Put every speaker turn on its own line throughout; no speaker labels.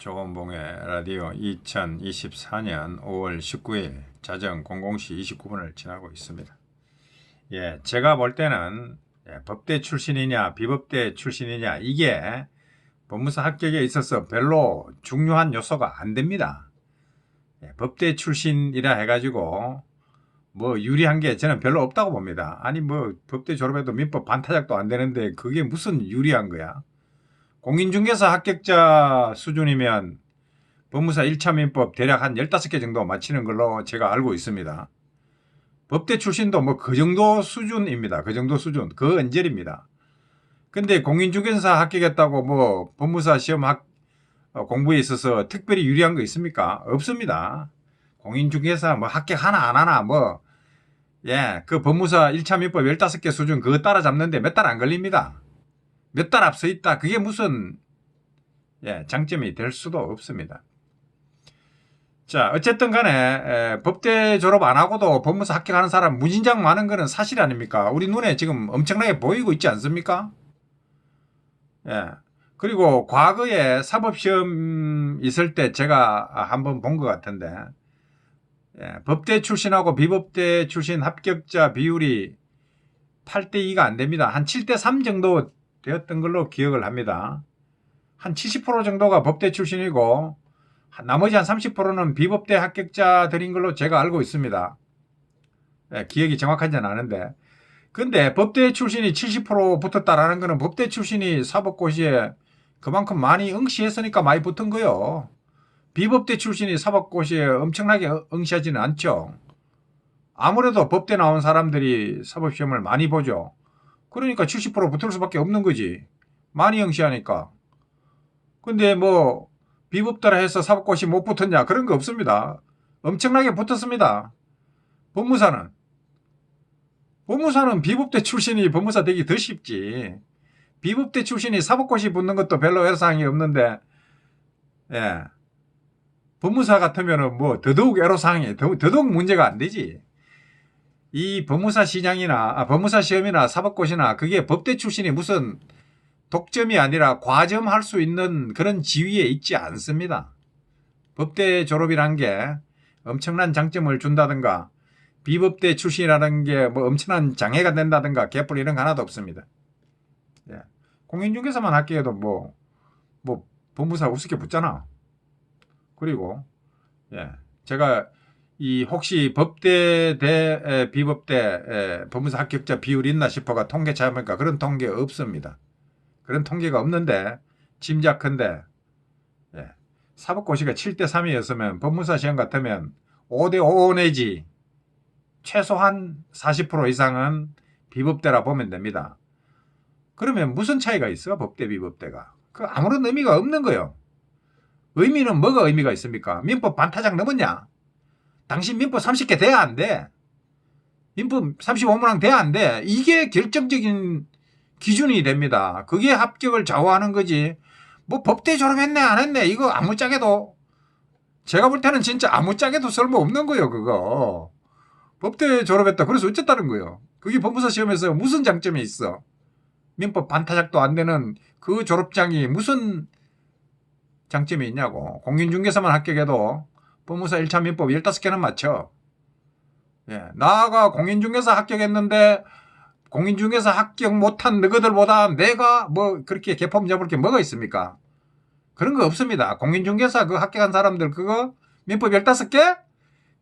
조원봉의 라디오 2024년 5월 19일 자정 00시 29분을 지나고 있습니다. 예, 제가 볼 때는 예, 법대 출신이냐 비법대 출신이냐 이게 법무사 합격에 있어서 별로 중요한 요소가 안 됩니다. 예, 법대 출신이라 해가지고 뭐 유리한 게 저는 별로 없다고 봅니다. 아니 뭐 법대 졸업해도 민법 반타작도 안 되는데 그게 무슨 유리한 거야? 공인중개사 합격자 수준이면 법무사 1차 민법 대략 한 15개 정도 맞히는 걸로 제가 알고 있습니다. 법대 출신도 뭐 그 정도 수준입니다. 그 정도 수준. 그 언저리입니다. 근데 공인중개사 합격했다고 뭐 법무사 시험 학, 어, 공부에 있어서 특별히 유리한 거 있습니까? 없습니다. 공인중개사 뭐 합격 하나 안 하나 뭐, 예, 그 법무사 1차 민법 15개 수준 그거 따라잡는데 몇 달 안 걸립니다. 몇 달 앞서 있다. 그게 무슨 예, 장점이 될 수도 없습니다. 자, 어쨌든 간에 에, 법대 졸업 안 하고도 법무사 합격하는 사람 무진장 많은 거는 사실 아닙니까? 우리 눈에 지금 엄청나게 보이고 있지 않습니까? 예. 그리고 과거에 사법시험 있을 때 제가 한번 본 것 같은데 예, 법대 출신하고 비법대 출신 합격자 비율이 8대 2가 안 됩니다. 한 7대 3 정도 되었던 걸로 기억을 합니다. 한 70% 정도가 법대 출신이고 나머지 한 30%는 비법대 합격자들인 걸로 제가 알고 있습니다. 예, 기억이 정확하지는 않은데. 근데 법대 출신이 70% 붙었다라는 거는 법대 출신이 사법고시에 그만큼 많이 응시했으니까 많이 붙은 거요. 비법대 출신이 사법고시에 엄청나게 응시하지는 않죠. 아무래도 법대 나온 사람들이 사법시험을 많이 보죠. 그러니까 70% 붙을 수밖에 없는 거지. 많이 응시하니까. 근데 뭐 비법대라 해서 사법고시 못 붙었냐 그런 거 없습니다. 엄청나게 붙었습니다. 법무사는 법무사는 비법대 출신이 법무사 되기 더 쉽지. 비법대 출신이 사법고시 붙는 것도 별로 애로사항이 없는데 예. 법무사 같으면 은 뭐 더더욱 애로사항이 더- 더더욱 문제가 안 되지. 이 법무사 시장이나 아, 법무사 시험이나 사법고시나 그게 법대 출신이 무슨 독점이 아니라 과점할 수 있는 그런 지위에 있지 않습니다. 법대 졸업이란 게 엄청난 장점을 준다든가 비법대 출신이라는 게 뭐 엄청난 장애가 된다든가 개뿔 이런 거 하나도 없습니다. 예. 공인중개사만 합격해도 뭐, 뭐 법무사 우습게 붙잖아. 그리고 예. 제가 이 혹시 법대 대 에, 비법대 에, 법무사 합격자 비율이 있나 싶어가 통계 찾아보니까 그런 통계 없습니다. 그런 통계가 없는데 짐작컨대 예, 사법고시가 7대 3이었으면 법무사 시험 같으면 5대 5 내지 최소한 40% 이상은 비법대라 보면 됩니다. 그러면 무슨 차이가 있어? 법대 비법대가. 그 아무런 의미가 없는 거예요. 의미는 뭐가 의미가 있습니까? 민법 반타작 넘었냐? 당신 민법 30개 돼야 안 돼. 민법 35문항 돼야 안 돼. 이게 결정적인 기준이 됩니다. 그게 합격을 좌우하는 거지. 뭐 법대 졸업했네 안 했네 이거 아무짝에도 제가 볼 때는 진짜 아무짝에도 쓸모 없는 거예요 그거. 법대 졸업했다. 그래서 어쨌다는 거예요. 그게 법무사 시험에서 무슨 장점이 있어? 민법 반타작도 안 되는 그 졸업장이 무슨 장점이 있냐고. 공인중개사만 합격해도 법무사 1차 민법 15개는 맞춰. 예, 나가 공인중개사 합격했는데 공인중개사 합격 못한 너희들보다 내가 뭐 그렇게 개폼 잡을 게 뭐가 있습니까? 그런 거 없습니다. 공인중개사 그 합격한 사람들 그거 민법 15개?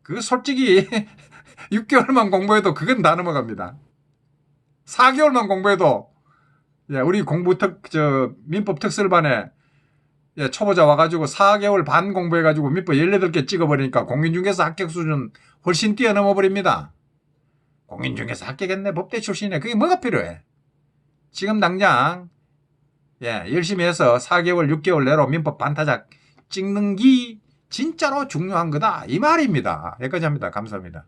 그거 솔직히 6개월만 공부해도 그건 다 넘어갑니다. 4개월만 공부해도 예, 우리 공부 특, 저, 민법 특설반에 예, 초보자 와가지고 4개월 반 공부해가지고 민법 18개 찍어버리니까 공인중개사 합격 수준 훨씬 뛰어넘어 버립니다. 공인중개사 합격했네, 법대 출신이네. 그게 뭐가 필요해? 지금 당장, 예, 열심히 해서 4개월, 6개월 내로 민법 반타작 찍는 게 진짜로 중요한 거다. 이 말입니다. 여기까지 합니다. 감사합니다.